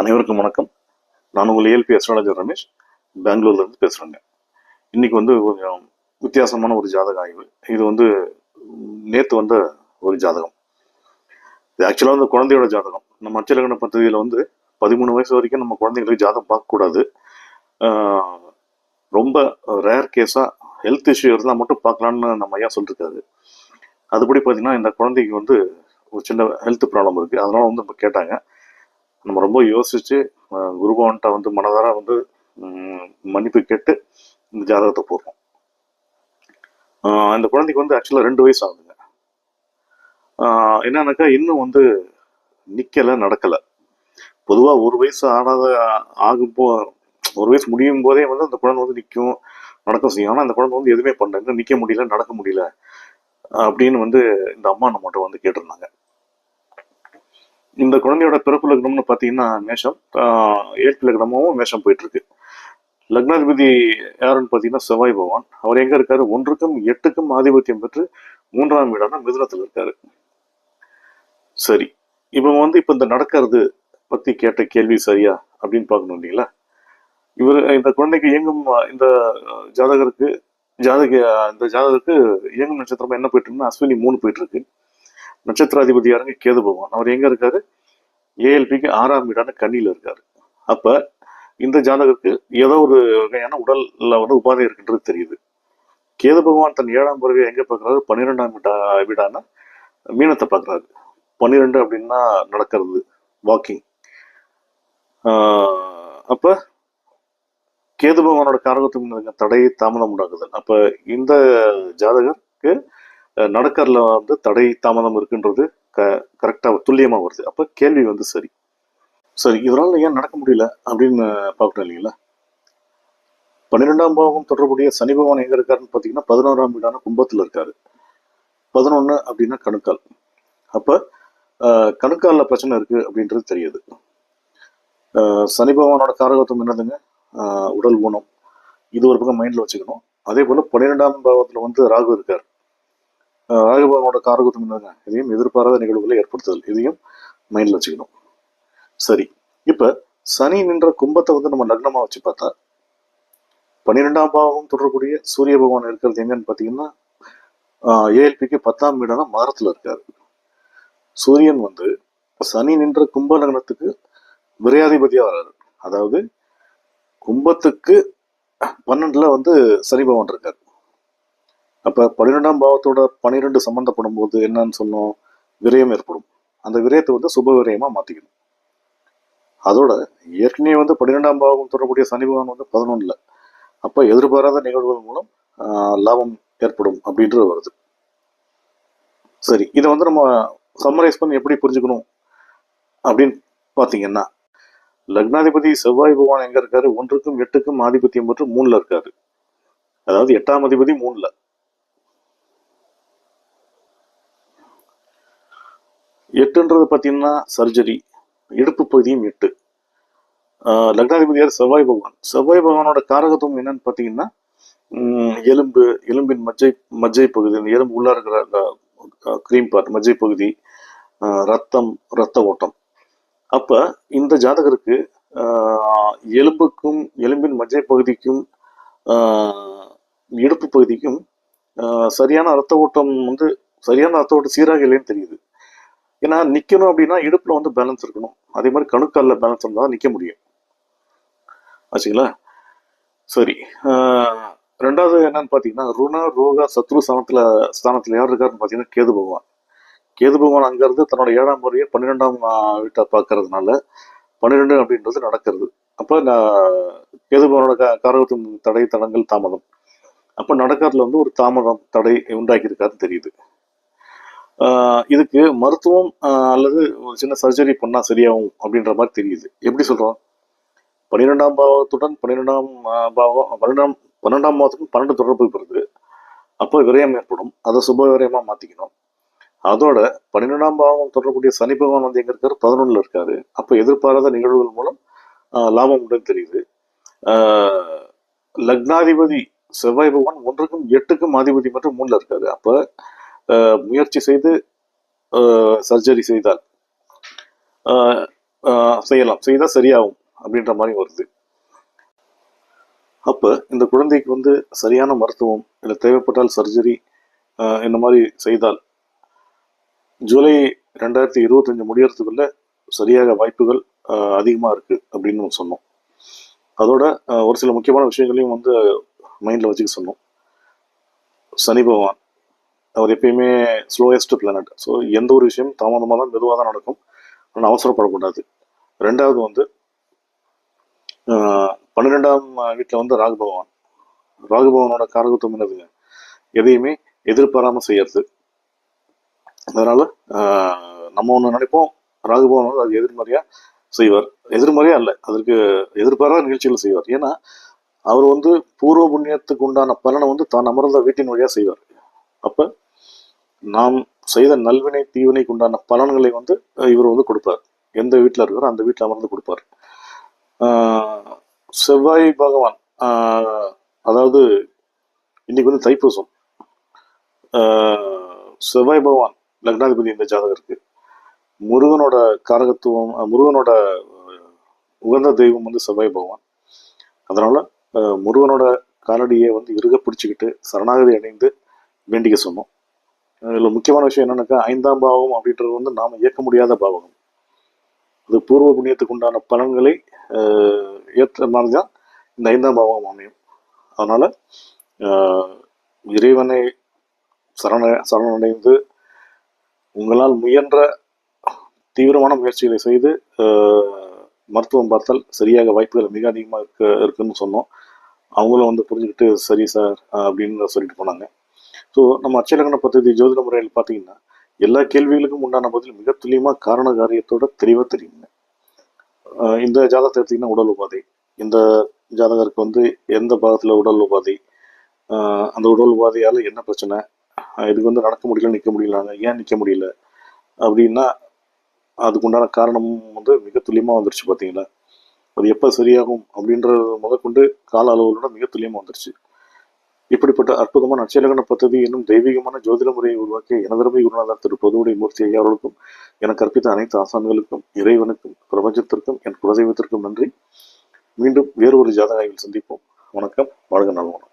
அனைவருக்கும் வணக்கம். நான் உங்கள் ஏல்பி அஸ்ட்ராலஜர் ரமேஷ். பெங்களூர்லேருந்து பேசுகிறேங்க இன்றைக்கி இன்னைக்கு வந்து கொஞ்சம் வித்தியாசமான ஒரு ஜாதக ஆய்வு இது வந்து நேற்று வந்த ஒரு ஜாதகம். இது ஆக்சுவலாக வந்து குழந்தையோட ஜாதகம். நம்ம அச்சலகன பദ്ധதியில் வந்து பதிமூணு வயசு வரைக்கும் நம்ம குழந்தைங்களுக்கு ஜாதகம் பார்க்கக்கூடாது. ரொம்ப ரேர் கேஸாக ஹெல்த் இஷ்யூ இருந்தால் மட்டும் பார்க்கலான்னு நம்ம ஐயா சொல்லியிருக்காரு அதுபடி பார்த்தீங்கன்னா இந்த குழந்தைக்கு வந்து ஒரு சின்ன ஹெல்த் ப்ராப்ளம் இருக்குது அதனால் வந்து நம்ம கேட்டாங்க. நம்ம ரொம்ப யோசிச்சு அஹ், குருபவன்கிட்ட வந்து மனதார வந்து மன்னிப்பு கேட்டு இந்த ஜாதகத்தை போடுறோம். அந்த குழந்தைக்கு வந்து ஆக்சுவலாக ரெண்டு வயசு ஆகுதுங்க. என்னன்னாக்கா இன்னும் வந்து நிற்கலை நடக்கலை. பொதுவாக ஒரு வயசு ஆனாத ஆகும்போ ஒரு வயசு முடியும் போதே வந்து அந்த குழந்தை வந்து நிற்கும் நடக்க செய்யும். ஆனால் அந்த குழந்தை வந்து எதுவுமே பண்ணல. நிற்க முடியல நடக்க முடியல அப்படின்னு வந்து இந்த அம்மா நம்மகிட்ட வந்து கேட்டிருந்தாங்க. இந்த குழந்தையோட பிறப்பு லக்னம்னு பார்த்தீங்கன்னா மேஷம். ஏழு லக்னமும் மேஷம் போயிட்டு இருக்கு லக்னாதிபதி யாருன்னு பார்த்தீங்கன்னா செவ்வாய் பகவான். அவர் எங்க இருக்காரு? ஒன்றுக்கும் எட்டுக்கும் ஆதிபத்தியம் பெற்று மூன்றாம் வீடான மிதுனத்தில் இருக்காரு. சரி. இவங்க வந்து இப்போ இந்த நடக்கிறது பத்தி கேட்ட கேள்வி சரியா அப்படின்னு பார்க்கணும் இல்லைங்களா? இவர் இந்த குழந்தைக்கு இயங்கும் இந்த ஜாதகருக்கு ஜாதக இந்த ஜாதகருக்கு இயங்கும் நட்சத்திரமா என்ன போயிட்டு இருக்குன்னா அஸ்வினி மூணு போயிட்டு இருக்கு நட்சத்திராதிபதி யாருங்க கேது பகவான். அவர் எங்க இருக்காரு? ஏஎல்பிக்கு ஆறாம் வீடான கண்ணியில் இருக்காரு. அப்ப இந்த ஜாதகருக்கு ஏதோ ஒரு வகையான உடல்ல வந்து உபாதை இருக்குன்றது தெரியுது. கேது பகவான் தன் ஏழாம் பிறகு எங்க பார்க்கறாரு? பன்னிரெண்டாம் வீடா வீடான மீனத்தை பார்க்கறாரு. பன்னிரெண்டு அப்படின்னா நடக்கிறது வாக்கிங் அப்ப கேது பகவானோட காரகத்துவம் தடை தாமதம் உண்டாகுது அப்ப இந்த ஜாதகருக்கு அஹ், நடக்கறதுல வந்து தடை தாமதம் இருக்குன்றது க கரெக்டா துல்லியமா வருது. அப்ப கேள்வி வந்து சரி. சரி இதனால ஏன் நடக்க முடியல அப்படின்னு பார்க்கணும் இல்லைங்களா? பன்னிரெண்டாம் பாவம் தொடர்புடைய சனி பகவான் எங்க இருக்காருன்னு பார்த்தீங்கன்னா பதினோராம் வீடான கும்பத்துல இருக்காரு. பதினொன்னு அப்படின்னா கணுக்கால். அப்ப அஹ், பிரச்சனை இருக்கு அப்படின்றது தெரியுது. சனி பகவானோட காரகத்துவம் என்னதுங்க? உடல் ஊனம். இது ஒரு பக்கம் மைண்ட்ல வச்சுக்கணும். அதே போல் பன்னிரெண்டாம் பாவத்தில் வந்து ராகு இருக்கார். அஹ், ராகு பகவானோட இதையும் எதிர்பாராத நிகழ்வுகளை ஏற்படுத்துதல். இதையும் மைண்ட்ல வச்சுக்கணும். சரி. இப்ப சனி நின்ற கும்பத்தை வந்து நம்ம லக்னமா வச்சு பார்த்தா பன்னிரெண்டாம் பாவம் தொடரக்கூடிய சூரிய பகவான் இருக்கிறது எங்கன்னு பார்த்தீங்கன்னா ஏஎல்பிக்கு பத்தாம் வீடான மரத்தில் இருக்காரு. சூரியன் வந்து சனி நின்ற கும்ப லக்னத்துக்கு விரையாதிபதியாக வர்றாரு. அதாவது கும்பத்துக்கு பன்னெண்டுல வந்து சனி பகவான் இருக்காரு. அப்ப பன்னிரெண்டாம் பாவத்தோட பன்னிரெண்டு சம்மந்தப்படும் போது என்னன்னு சொன்னோம்? விரயம் ஏற்படும். அந்த விரயத்தை வந்து சுப விரயமா மாத்திக்கணும். அதோட ஏற்கனவே வந்து பன்னிரெண்டாம் பாவம் தொடர்புடைய சனி பகவான் வந்து பதினொன்னுல. அப்ப எதிர்பாராத நிகழ்வுகள் மூலம் ஆஹ், லாபம் ஏற்படும் அப்படின்றது வருது. சரி இதை வந்து நம்ம சம்மரைஸ் பண்ணி எப்படி புரிஞ்சுக்கணும்? அப்படின்னு பார்த்தீங்கன்னா லக்னாதிபதி செவ்வாய் பகவான் எங்க இருக்காரு? ஒன்றுக்கும் எட்டுக்கும் ஆதிபத்தியம் மற்றும் மூணில் இருக்காரு. அதாவது எட்டாம் அதிபதி மூணுல. எட்டுன்றது பார்த்தீங்கன்னா சர்ஜரி இடுப்பு பகுதியும் எட்டு. லக்னாதிபதியார் செவ்வாய் பகவான். செவ்வாய் பகவானோட காரகத்துவம் என்னன்னு பார்த்தீங்கன்னா எலும்பு எலும்பின் மஜ்ஜை மஜ்ஜை பகுதி அந்த எலும்பு உள்ள இருக்கிற கிரீம் பார்ட் மஜ்ஜை பகுதி ரத்தம் ரத்த ஓட்டம். அப்போ இந்த ஜாதகருக்கு எலும்புக்கும் எலும்பின் மஜ்ஜை பகுதிக்கும் இடுப்பு பகுதிக்கும் சரியான ரத்த ஓட்டம் வந்து சரியான ரத்த ஓட்டம் சீராக இல்லைன்னு தெரியுது. ஏன்னா நிற்கணும் அப்படின்னா இடுப்பில் வந்து பேலன்ஸ் இருக்கணும். அதே மாதிரி கணுக்காலில் பேலன்ஸ் இருந்தால் தான் முடியும். ஆச்சுங்களா? சரி. ரெண்டாவது என்னன்னு பார்த்தீங்கன்னா ருண ரோக சத்ரு ஸ்தானத்துல ஸ்தானத்தில் யார் இருக்காருன்னு பார்த்தீங்கன்னா கேது பகவான். கேது பகவான் அங்கேருந்து தன்னோட ஏழாம் முறையை பன்னிரெண்டாம் வீட்டை பார்க்கறதுனால பன்னிரெண்டு அப்படின்றது நடக்கிறது. அப்போ நான் கேது பகவானோட க காரகத்தின் தடை தடங்கள் தாமதம். அப்போ நடக்கிறதுல வந்து ஒரு தாமதம் தடை உண்டாக்கியிருக்காருன்னு தெரியுது. இதுக்கு மருத்துவம் அல்லது ஒரு சின்ன சர்ஜரி பண்ணா சரியாகும் அப்படின்ற மாதிரி தெரியுது. எப்படி சொல்கிறோம் பன்னிரெண்டாம் பாவத்துடன் பன்னிரெண்டாம் பாவம் பன்னெண்டாம் பன்னெண்டாம் பாவத்துக்கும் பன்னெண்டு தொடர்பு வருது. அப்போ விரயம் ஏற்படும். அதை சுப விரயமாக மாத்திக்கணும். அதோட பன்னிரெண்டாம் பாவம் தொடர்புடைய சனி பகவான் வந்து எங்கே இருக்காரு? பதினொன்னுல இருக்காரு. அப்போ எதிர்பாராத நிகழ்வுகள் மூலம் லாபம் உண்டு தெரியுது. ஆஹ் லக்னாதிபதி செவ்வாய் பகவான் ஒன்றுக்கும் எட்டுக்கும் ஆதிபதி மற்றும் மூணில் இருக்காரு. அப்போ முயற்சி செய்து சர்ஜரி செய்தால் செய்யலாம். செய்தால் சரியாகும் அப்படின்ற மாதிரி வருது. அப்போ இந்த குழந்தைக்கு வந்து சரியான மருத்துவம் இல்லை தேவைப்பட்டால் சர்ஜரி இந்த மாதிரி செய்தால் ஜூலை ரெண்டாயிரத்தி இருபத்தஞ்சு முடியறதுக்குள்ள சரியாக வாய்ப்புகள் அதிகமாக இருக்குது அப்படின்னு சொன்னோம். அதோட ஒரு சில முக்கியமான விஷயங்களையும் வந்து மைண்டில் வச்சுக்க சொன்னோம். சனி பகவான் அவர் எப்பயுமே ஸ்லோயஸ்ட் பிளானட் ஸோ எந்த ஒரு விஷயம் தாமதமாக தான் மெதுவாக தான் நடக்கும். ஆனால் அவசரப்படக்கூடாது. ரெண்டாவது வந்து ஆஹ் பன்னிரெண்டாம் வீட்டில் வந்து ராகு பகவான். ராகு பகவானோட காரகத்துவம் என்னதுங்க? எதையுமே எதிர்பாராமல் செய்யறது. அதனால நம்ம ஒன்று நினைப்போம் ராகு பகவான் வந்து அது எதிர்மறையா செய்வார். எதிர்மறையா இல்லை அதற்கு எதிர்பாராத நிகழ்ச்சிகள் செய்வார். ஏன்னா அவர் வந்து பூர்வ புண்ணியத்துக்கு உண்டான பலனை வந்து தான் அமர்ந்த வீட்டின் வழியாக செய்வார். அப்போ நாம் செய்த நல்வினை தீவினைக்கு உண்டான பலன்களை வந்து இவர் வந்து கொடுப்பார். எந்த வீட்டில் இருக்கிறோ அந்த வீட்டில் அமர்ந்து கொடுப்பார். செவ்வாய் பகவான் அதாவது இன்னைக்கு வந்து தைப்பூசம். செவ்வாய் பகவான் லக்னாதிபதி இந்த ஜாதகருக்கு முருகனோட காரகத்துவம் முருகனோட உகந்த தெய்வம் வந்து செவ்வாய் பகவான். அதனால முருகனோட காலடியை வந்து இறுக பிடிச்சிக்கிட்டு சரணாகதி அடைந்து வேண்டிக்க சொன்னோம். இதில் முக்கியமான விஷயம் என்னன்னாக்கா ஐந்தாம் பாவம் அப்படின்றது வந்து நாம் இயக்க முடியாத பாவகம். அது பூர்வ புண்ணியத்துக்கு உண்டான பலன்களை ஏற்ற மாதிரி தான் இந்த ஐந்தாம் பாவம் அமையும். அதனால் இறைவனை சரண சரணடைந்து உங்களால் முயன்ற தீவிரமான முயற்சிகளை செய்து மருத்துவம் பார்த்தால் சரியாக வாய்ப்புகள் மிக அதிகமாக இருக்க இருக்குன்னு சொன்னோம். அவங்களும் வந்து புரிஞ்சுக்கிட்டு சரி சார் அப்படின்னு சொல்லிட்டு போனாங்க. ஸோ நம்ம அச்சலக்கண பദ്ധதி ஜோதிட முறையில் பார்த்தீங்கன்னா எல்லா கேள்விகளுக்கும் உண்டான பதில் மிக துல்லியமாக காரண காரியத்தோட தெளிவாக தெரியுங்க. இந்த ஜாதகத்தை எடுத்திங்கன்னா உடல் உபாதை. இந்த ஜாதகருக்கு வந்து எந்த பாகத்தில் உடல் உபாதை? அந்த உடல் உபாதையால் என்ன பிரச்சனை? இதுக்கு வந்து நடக்க முடியல நிற்க முடியலாங்க ஏன் நிற்க முடியல? அப்படின்னா அதுக்கு உண்டான காரணமும் வந்து மிக துல்லியமாக வந்துருச்சு பார்த்தீங்களா அது எப்போ சரியாகும் அப்படின்றது முதற்கொண்டு கால அளவுகளோட மிக துல்லியமாக வந்துருச்சு. இப்படிப்பட்ட அற்புதமான அச்சலகன பദ്ധதி என்னும் தெய்வீகமான ஜோதிட முறையை உருவாக்கிய எனதரமை குருநாதர் திரு பொதுவுடை மூர்த்தி ஐயா அவர்களுக்கும் கற்பித்த அனைத்து ஆசான்களுக்கும் இறைவனுக்கும் பிரபஞ்சத்திற்கும் என் குலதெய்வத்திற்கும் நன்றி. மீண்டும் வேறு ஒரு ஜாதக ஆய்வில் சந்திப்போம். வணக்கம். வாழ்க நல்வனம்